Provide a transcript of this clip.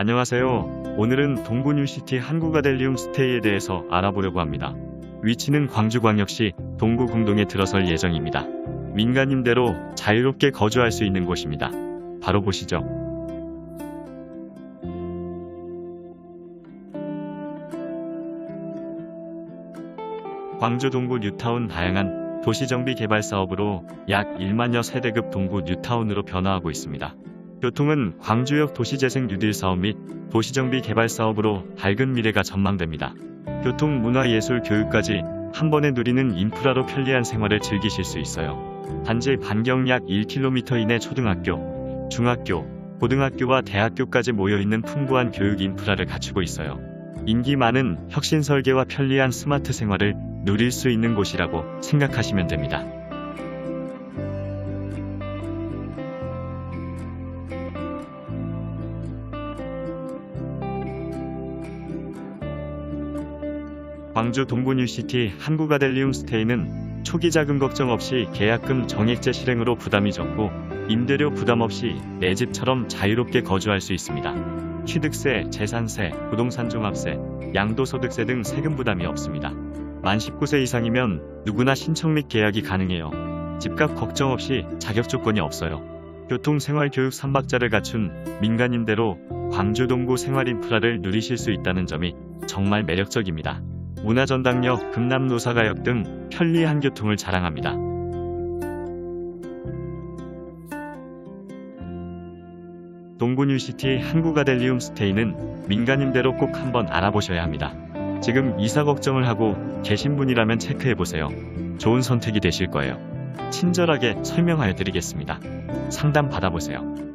안녕하세요. 오늘은 동구뉴시티 한국아델리움 스테이에 대해서 알아보려고 합니다. 위치는 광주광역시 동구궁동에 들어설 예정입니다. 민간임대로 자유롭게 거주할 수 있는 곳입니다. 바로 보시죠. 광주 동구 뉴타운 다양한 도시정비 개발 사업으로 약 1만여 세대급 동구 뉴타운으로 변화하고 있습니다. 교통은 광주역 도시재생 뉴딜 사업 및 도시정비 개발 사업으로 밝은 미래가 전망됩니다. 교통, 문화, 예술, 교육까지 한 번에 누리는 인프라로 편리한 생활을 즐기실 수 있어요. 단지 반경 약 1km 이내 초등학교, 중학교, 고등학교와 대학교까지 모여있는 풍부한 교육 인프라를 갖추고 있어요. 인기 많은 혁신 설계와 편리한 스마트 생활을 누릴 수 있는 곳이라고 생각하시면 됩니다. 광주 동구뉴시티 한국아델리움 스테이는 초기 자금 걱정 없이 계약금 정액제 실행으로 부담이 적고 임대료 부담 없이 내 집처럼 자유롭게 거주할 수 있습니다. 취득세, 재산세, 부동산 종합세, 양도소득세 등 세금 부담이 없습니다. 만 19세 이상이면 누구나 신청 및 계약이 가능해요. 집값 걱정 없이 자격 조건이 없어요. 교통, 생활, 교육 3박자를 갖춘 민간임대로 광주 동구 생활 인프라를 누리실 수 있다는 점이 정말 매력적입니다. 문화전당역, 금남노사가역 등 편리한 교통을 자랑합니다. 동구뉴시티 한국아델리움 스테이는 민간임대로 꼭 한번 알아보셔야 합니다. 지금 이사 걱정을 하고 계신 분이라면 체크해보세요. 좋은 선택이 되실 거예요. 친절하게 설명하여 드리겠습니다. 상담 받아보세요.